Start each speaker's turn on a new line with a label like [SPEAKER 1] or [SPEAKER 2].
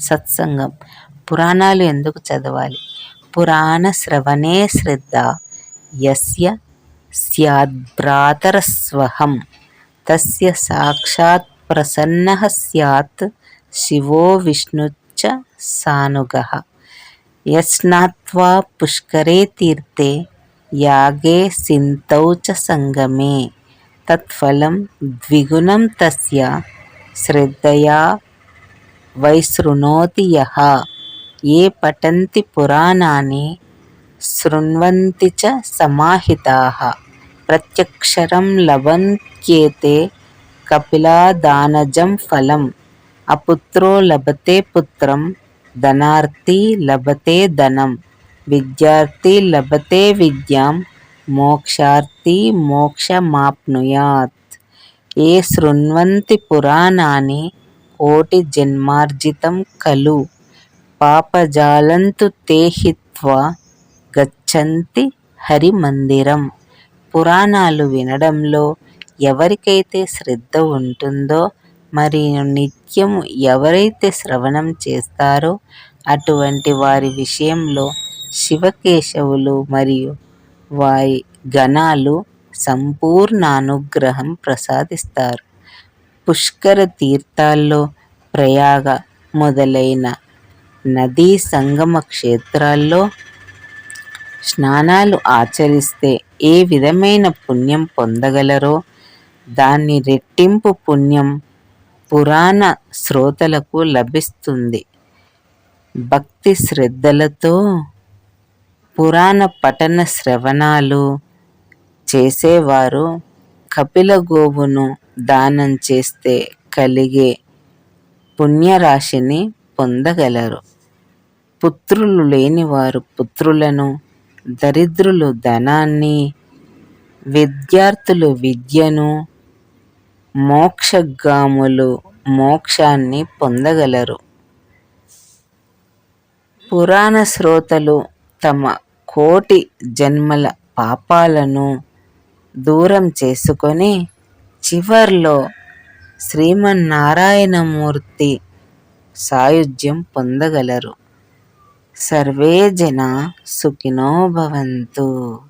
[SPEAKER 1] సత్సంగం. పురాణాలు ఎందుకు చదవాలి? పురాణ శ్రవణే శ్రద్ధ. యస్య స్యాద్భ్రాతరస్వహం తస్య సాక్షాత్ ప్రసన్న సత్ శివో విష్ణుచ్చ సానుగ. యస్నాత్వా పుష్కరే తీర్థే యాగే సింతౌ చ సంగమే. తత్ఫలం ద్విగుణం తస్య శ్రద్ధయా వైశృణోతి యహ ఏ పఠంతి పురాణాన్ని శృణ్వంతి చ సమాహితాః. ప్రత్యక్షరం లభంత్యేతే కపిలాదానజం ఫలం. అపుత్రో లభతే పుత్రం ధనార్థి లభతే ధనం. విద్యార్థి లభతే విద్యాం మోక్షార్థి మోక్షమాప్నుయాత్. ఏ శృణ్వంతి పురాణాన్ని కోటి జన్మార్జితం ఖలు పాపజాలంతు తే హిత్వా గచ్చంతి హరిమందిరం. పురాణాలు వినడంలో ఎవరికైతే శ్రద్ధ ఉంటుందో మరియు నిత్యం ఎవరైతే శ్రవణం చేస్తారో అటువంటి వారి విషయంలో శివకేశవులు మరియు వారి గణాలు సంపూర్ణ అనుగ్రహం ప్రసాదిస్తారు. పుష్కర తీర్థాల్లో ప్రయాగ మొదలైన నదీ సంగమ క్షేత్రాల్లో స్నానాలు ఆచరిస్తే ఏ విధమైన పుణ్యం పొందగలరో దాన్ని రెట్టింపు పుణ్యం పురాణ శ్రోతలకు లభిస్తుంది. భక్తి శ్రద్ధలతో పురాణ పఠన శ్రవణాలు చేసేవారు కపిల గోవును దానం చేస్తే కలిగే పుణ్యరాశిని పొందగలరు. పుత్రులు లేనివారు పుత్రులను దరిద్రులు ధనాన్ని విద్యార్థులు విద్యను మోక్షగాములు మోక్షాన్ని పొందగలరు. పురాణ శ్రోతలు తమ కోటి జన్మల పాపాలను దూరం చేసుకొని చివర్లో శ్రీమన్నారాయణమూర్తి సాయుధ్యం పొందగలరు. సర్వే జన సుఖినో భవంతు.